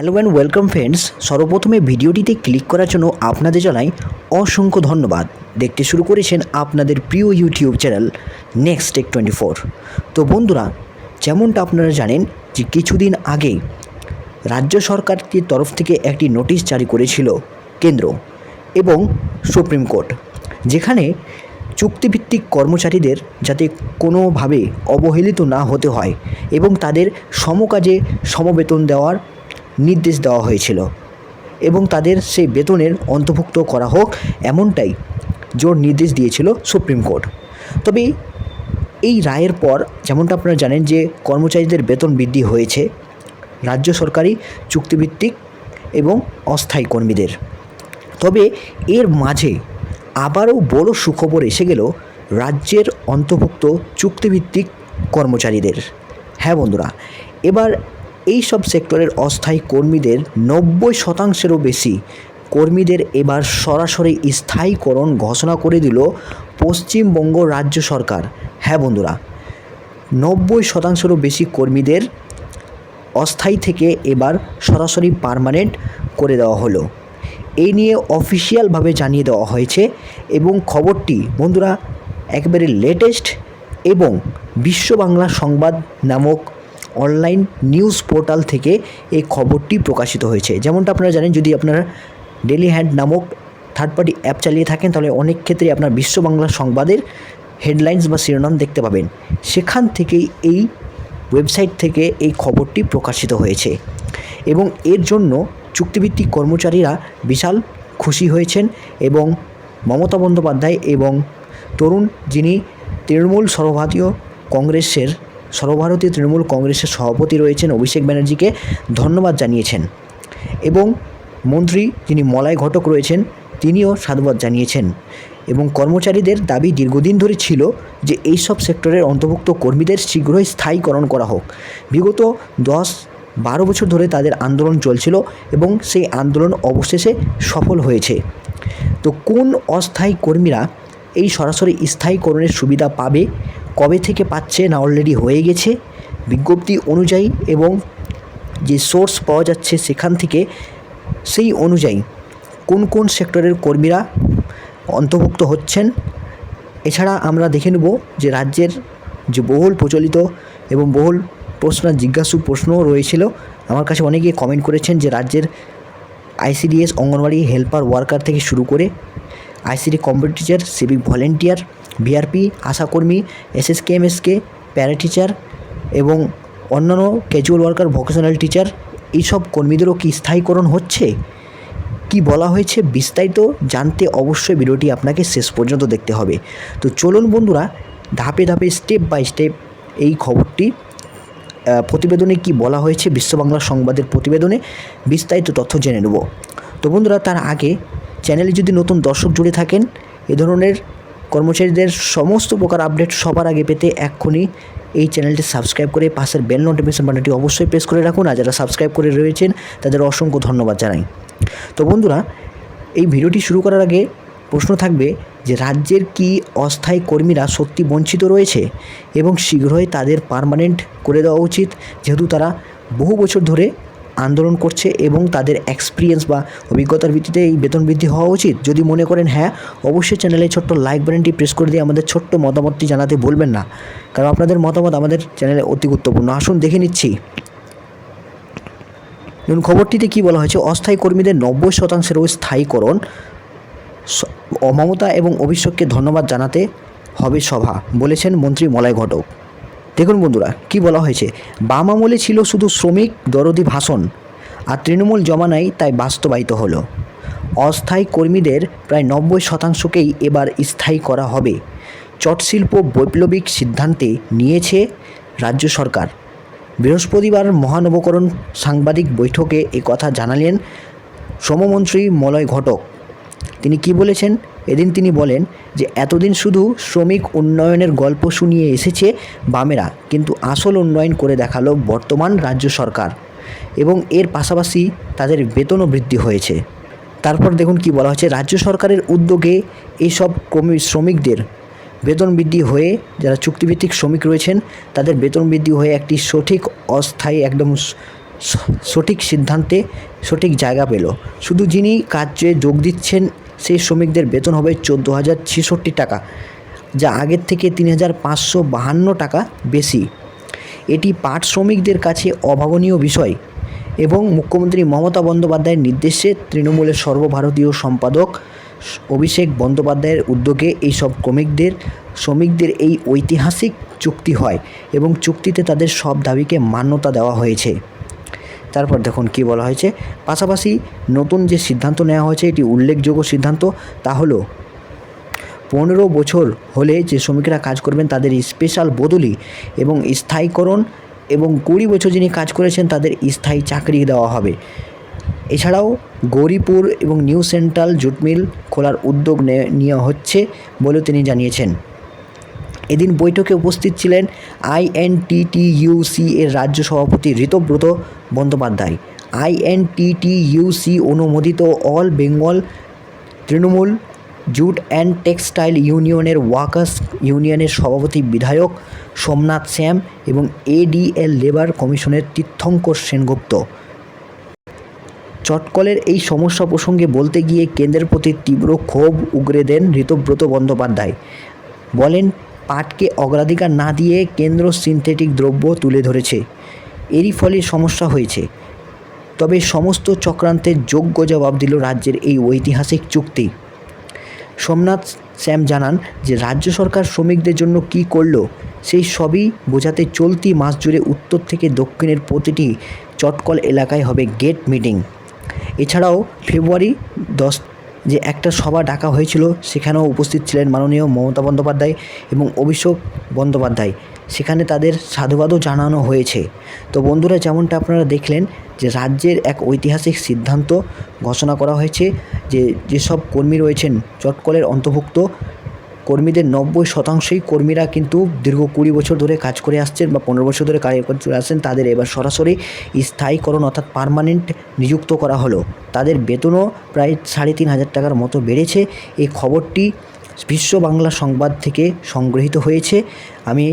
Hello and welcome friends, সর্বপ্রথমে ভিডিওটিতে click করার জন্য আপনাদের জানাই অসংখ্য ধন্যবাদ। দেখতে শুরু করেছেন আপনাদের প্রিয় YouTube channel next tech twenty four তো বন্ধুরা, যেমনটা আপনারা জানেন যে কিছুদিন আগে রাজ্য সরকারের তরফ থেকে একটি নোটিশ জারি করেছিল কেন্দ্র এবং সুপ্রিম কোর্ট, যেখানে চুক্তিভিত্তিক কর্মচারীদের যাতে কোনোভাবে অবহেলিত না হতে হয় এবং তাদের সমকাজে সমবেতন দেওয়ার নির্দেশ দেওয়া হয়েছিল এবং তাদের সেই বেতনের অন্তর্ভুক্ত করা হোক এমনটাই জোর নির্দেশ দিয়েছিল সুপ্রিম কোর্ট। তবে এই রায়ের পর যেমনটা আপনারা জানেন যে কর্মচারীদের বেতন বৃদ্ধি হয়েছে, রাজ্য সরকারি চুক্তিভিত্তিক এবং অস্থায়ী কর্মীদের। তবে এর মাঝে আবারও বড় সুখবর এসে গেল রাজ্যের অন্তর্ভুক্ত চুক্তিভিত্তিক কর্মচারীদের। হ্যাঁ বন্ধুরা, এবার এই সব সেক্টরের অস্থায়ী কর্মীদের নব্বই শতাংশেরও বেশি কর্মীদের এবার সরাসরি স্থায়ীকরণ ঘোষণা করে দিল পশ্চিমবঙ্গ রাজ্য সরকার। হ্যাঁ বন্ধুরা, নব্বই শতাংশেরও বেশি কর্মীদের অস্থায়ী থেকে এবার সরাসরি পার্মানেন্ট করে দেওয়া হলো। এই নিয়ে অফিসিয়ালভাবে জানিয়ে দেওয়া হয়েছে এবং খবরটি বন্ধুরা একেবারে লেটেস্ট এবং বিশ্ব বাংলা সংবাদ নামক অনলাইন নিউজ পোর্টাল থেকে এই খবরটি প্রকাশিত হয়েছে। যেমনটা আপনারা জানেন, যদি আপনারা ডেলি হ্যান্ড নামক থার্ড পার্টি অ্যাপ চালিয়ে থাকেন, তাহলে অনেক ক্ষেত্রে আপনার বিশ্ব বাংলা সংবাদের হেডলাইন্স বা শিরোনাম দেখতে পাবেন। সেখান থেকেই এই ওয়েবসাইট থেকে এই খবরটি প্রকাশিত হয়েছে। এবং এর জন্য চুক্তিভিত্তিক কর্মচারীরা বিশাল খুশি হয়েছেন এবং মমতা বন্দ্যোপাধ্যায় এবং তরুণ যিনি তৃণমূল সর্বভারতীয় কংগ্রেসের সর্বভারতীয় তৃণমূল কংগ্রেসের সভাপতি রয়েছেন অভিষেক ব্যানার্জিকে ধন্যবাদ জানিয়েছেন। এবং মন্ত্রী যিনি মলয় ঘটক রয়েছেন, তিনিও সাধুবাদ জানিয়েছেন। এবং কর্মচারীদের দাবি দীর্ঘদিন ধরে ছিল যে এই সব সেক্টরের অন্তর্ভুক্ত কর্মীদের শীঘ্রই স্থায়ীকরণ করা হোক। বিগত দশ বারো বছর ধরে তাদের আন্দোলন চলছিল এবং সেই আন্দোলন অবশেষে সফল হয়েছে। তো কোন অস্থায়ী কর্মীরা এই সরাসরি স্থায়ীকরণের সুবিধা পাবে? কবে থেকে পাচ্ছে না অলরেডি হয়ে গেছে, বিজ্ঞপ্তি অনুযায়ী এবং যে সোর্স পাওয়া যাচ্ছে সেখান থেকে সেই অনুযায়ী কোন কোন সেক্টরের কর্মীরা অন্তর্ভুক্ত হচ্ছেন। এছাড়া আমরা দেখে নেব যে রাজ্যের যে বহুল প্রচলিত এবং বহুল প্রশ্ন জিজ্ঞাসু প্রশ্নও রয়েছিল, আমার কাছে অনেকে কমেন্ট করেছেন যে রাজ্যের আইসিডিএস অঙ্গনওয়াড়ি হেল্পার ওয়ার্কার থেকে শুরু করে ICD computer teacher civic volunteer BRP, আশাকর্মী, SSK, MSK para teacher এবং অন্যান্য ক্যাজুয়াল ওয়ার্কার ভোকেশনাল টিচার এইসব কর্মীদেরও কি স্থায়ীকরণ হচ্ছে? কি বলা হয়েছে? বিস্তারিত জানতে অবশ্যই ভিডিওটি আপনাকে শেষ পর্যন্ত দেখতে হবে। তো চলুন বন্ধুরা, ধাপে ধাপে স্টেপ বাই স্টেপ এই খবরটি প্রতিবেদনে কি বলা হয়েছে? বিশ্ব বাংলা সংবাদের প্রতিবেদনে বিস্তারিত তথ্য জেনে নেব। তো বন্ধুরা, তার আগে চ্যানেলে যদি নতুন দর্শক জুড়ে থাকেন, এ ধরনের কর্মচারীদের সমস্ত প্রকার আপডেট সবার আগে পেতে এক্ষুনি এই চ্যানেলটি সাবস্ক্রাইব করে পাশের বেল নোটিফিকেশন বাটনটি অবশ্যই প্রেস করে রাখুন আর যারা সাবস্ক্রাইব করে রয়েছেন, তাদের অসংখ্য ধন্যবাদ জানাই। তো বন্ধুরা, এই ভিডিওটি শুরু করার আগে প্রশ্ন থাকবে যে রাজ্যের কি অস্থায়ী কর্মীরা সত্যি বঞ্চিত রয়েছে এবং শীঘ্রই তাদের পার্মানেন্ট করে দেওয়া উচিত, যেহেতু তারা বহু বছর ধরে আন্দোলন করছে এবং তাদের এক্সপিরিয়েন্স বা অভিজ্ঞতার ভিত্তিতে এই বেতন বৃদ্ধি হওয়া উচিত। যদি মনে করেন হ্যাঁ অবশ্যই চ্যানেলে ছোট্ট লাইক বাটনটি প্রেস করে দিয়ে আমাদের ছোট্ট মতামতটি জানাতে বলবেন না। কারণ আপনাদের মতামত আমাদের চ্যানেলে অতি গুরুত্বপূর্ণ। আসুন, দেখে নিচ্ছি। দেখুন, খবরটিতে কি বলা হয়েছে? অস্থায়ী কর্মীদের নব্বই শতাংশেরও স্থায়ীকরণ। স- মমতা এবং অভিষেককে ধন্যবাদ জানাতে হবে সভা, বলেছেন মন্ত্রী মলয় ঘটক। দেখুন বন্ধুরা, কি বলা হয়েছে? বাম আমলে ছিল শুধু শ্রমিক, দরদি ভাষণ, আর তৃণমূল জমানায় তাই বাস্তবায়িত হলো। অস্থায়ী কর্মীদের প্রায় নব্বই শতাংশকেই এবার স্থায়ী করা হবে। চটশিল্প বৈপ্লবিক সিদ্ধান্তে নিয়েছে রাজ্য সরকার। বৃহস্পতিবার মহানবকরণ সাংবাদিক বৈঠকে কথা জানালেন শ্রমমন্ত্রী মলয় ঘটক। তিনি কি বলেছেন? এদিন তিনি বলেন যে, এতদিন শুধু শ্রমিক উন্নয়নের গল্প শুনিয়ে এসেছে বামেরা, কিন্তু আসল উন্নয়ন করে দেখাল বর্তমান রাজ্য সরকার এবং এর পাশাপাশি তাদের বেতনও বৃদ্ধি হয়েছে। তারপর দেখুন কি বলা হচ্ছে রাজ্য সরকারের উদ্যোগে এইসব কর্মী শ্রমিকদের বেতন বৃদ্ধি হয়ে, যারা চুক্তিভিত্তিক শ্রমিক রয়েছেন, তাদের বেতন বৃদ্ধি হয়ে একটি সঠিক, অস্থায়ী, একদম সঠিক সিদ্ধান্তে সঠিক জায়গা পেল। শুধু যিনি কাজে যোগ দিচ্ছেন সেই শ্রমিকদের বেতন হবে চোদ্দ হাজার ছেষট্টি টাকা, যা আগের থেকে তিন হাজার পাঁচশো বাহান্ন টাকা বেশি। এটি পাট শ্রমিকদের কাছে অভাবনীয় বিষয় এবং মুখ্যমন্ত্রী মমতা বন্দ্যোপাধ্যায়ের নির্দেশে তৃণমূলের সর্বভারতীয় সম্পাদক অভিষেক বন্দ্যোপাধ্যায়ের উদ্যোগে এই সব শ্রমিকদের শ্রমিকদের এই ঐতিহাসিক চুক্তি হয় এবং চুক্তিতে তাদের সব দাবিকে মান্যতা দেওয়া হয়েছে। তারপর দেখুন কি বলা হয়েছে। পাশাপাশি নতুন যে সিদ্ধান্ত নেওয়া হয়েছে, এটি উল্লেখযোগ্য সিদ্ধান্ত, তা হলো, পনেরো বছর হলে যে শ্রমিকরা কাজ করবেন, তাদের স্পেশাল বদলি এবং স্থায়ীকরণ এবং কুড়ি বছর যিনি কাজ করেছেন, তাদের স্থায়ী চাকরি দেওয়া হবে। এছাড়াও গৌরীপুর এবং নিউ সেন্ট্রাল জুট মিল খোলার উদ্যোগ নেওয়া হচ্ছে বলেও তিনি জানিয়েছেন। এদিন বৈঠকে উপস্থিত ছিলেন আইএনটিটিইউসি এর রাজ্য সভাপতি ঋতব্রত বন্দ্যোপাধ্যায়। আইএনটিটিইউসি অনুমোদিত all Bengal Trinamool jute and textile ইউনিয়নের ওয়ার্কার্স ইউনিয়নের সভাপতি বিধায়ক সোমনাথ শ্যাম এবং এডিএল লেবার কমিশনের তীর্থঙ্কর সেনগুপ্ত। চটকলের এই সমস্যা প্রসঙ্গে বলতে গিয়ে কেন্দ্রের প্রতি তীব্র ক্ষোভ উগরে দেন ঋতব্রত বন্দ্যোপাধ্যায়। বলেন পাটকে অগ্রাধিকার না দিয়ে কেন্দ্র সিনথেটিক দ্রব্য তুলে ধরেছে। এরই ফলে সমস্যা হয়েছে। তবে সমস্ত চক্রান্তের যোগ্য জবাব দিল রাজ্যের এই ঐতিহাসিক চুক্তি। সোমনাথ শ্যাম জানান যে, রাজ্য সরকার শ্রমিকদের জন্য কী করল, সেই সবই বোঝাতে চলতি মাস জুড়ে উত্তর থেকে দক্ষিণের প্রতিটি চটকল এলাকায় হবে গেট মিটিং। এছাড়াও ফেব্রুয়ারি দশ যে একটা সভা ডাকা হয়েছিল, সেখানেও উপস্থিত ছিলেন মাননীয় মমতা বন্দ্যোপাধ্যায় এবং অভিষেক বন্দ্যোপাধ্যায়। সেখানে তাদের সাধুবাদও জানানো হয়েছে। তো বন্ধুরা, যেমনটা আপনারা দেখলেন যে রাজ্যের এক ঐতিহাসিক সিদ্ধান্ত ঘোষণা করা হয়েছে যে যেসব কর্মী রয়েছেন, চটকলের অন্তর্ভুক্ত কর্মীদের নব্বই শতাংশই কর্মীরা কিন্তু দীর্ঘ কুড়ি বছর ধরে কাজ করে আসছেন বা পনেরো বছর ধরে কাজ করে আসছেন, তাদের এবার সরাসরি স্থায়ীকরণ অর্থাৎ পার্মানেন্ট নিযুক্ত করা হলো। তাদের বেতনও প্রায় সাড়ে তিন হাজার টাকার মতো বেড়েছে। এই খবরটি বিশ্ব বাংলা সংবাদ থেকে সংগৃহীত হয়েছে। আমি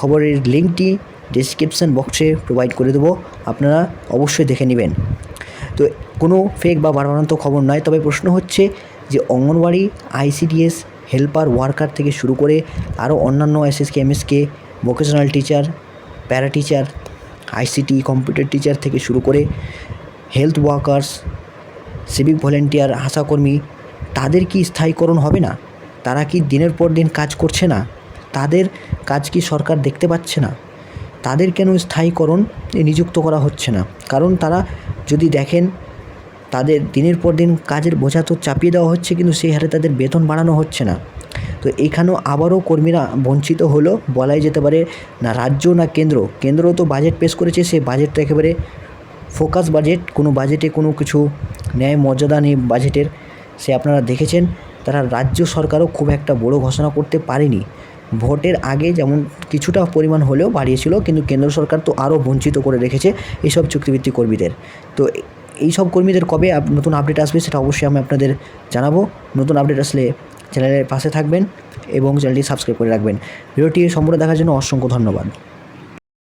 খবরের লিঙ্কটি ডিসক্রিপশান বক্সে প্রোভাইড করে দেবো। আপনারা অবশ্যই দেখে নেবেন। তো কোনো ফেক বা বাড়াবাড়ন্ত খবর নয়। তবে প্রশ্ন হচ্ছে যে অঙ্গনওয়াড়ি, আইসিডিএস হেল্পার, ওয়ার্কার থেকে শুরু করে আরও অন্যান্য SSK MSK vocational teacher para teacher ICT computer teacher থেকে শুরু করে হেলথ ওয়ার্কার্স সিভিক ভলেন্টিয়ার আশাকর্মী তাদের কি স্থায়ীকরণ হবে না? তারা কি দিনের পর দিন কাজ করছে না? তাদের কাজ কি সরকার দেখতে পাচ্ছে না? তাদের কেন স্থায়ীকরণ নিযুক্ত করা হচ্ছে না? কারণ তারা যদি দেখেন তাদের দিনের পর দিন কাজের বোঝা তো চাপিয়ে দেওয়া হচ্ছে, কিন্তু সেই হারে তাদের বেতন বাড়ানো হচ্ছে না। তো এখানেও আবারও কর্মীরা বঞ্চিত হলো, বলাই যেতে পারে না রাজ্য না কেন্দ্র। কেন্দ্র তো বাজেট পেশ করেছে, সেই বাজেটটা একেবারে ফোকাস বাজেট কোনো বাজেটে কোনো কিছু ন্যায় মর্যাদা নেই বাজেটের সে আপনারা দেখেছেন। তারা রাজ্য সরকারও খুব একটা বড় ঘোষণা করতে পারেনি। ভোটের আগে যেমন কিছুটা পরিমাণ হলেও বাড়িয়েছিল, কিন্তু কেন্দ্র সরকার তো আরও বঞ্চিত করে রেখেছে এইসব চুক্তিভিত্তিক কর্মীদের। তো এই সব কর্মীদের কবে নতুন আপডেট আসবে সেটা অবশ্যই আমি আপনাদের জানাব। নতুন আপডেট আসলে চ্যানেলের পাশে থাকবেন এবং চ্যানেলটি সাবস্ক্রাইব করে রাখবেন। ভিডিওটি সম্পূর্ণ দেখার জন্য অসংখ্য ধন্যবাদ।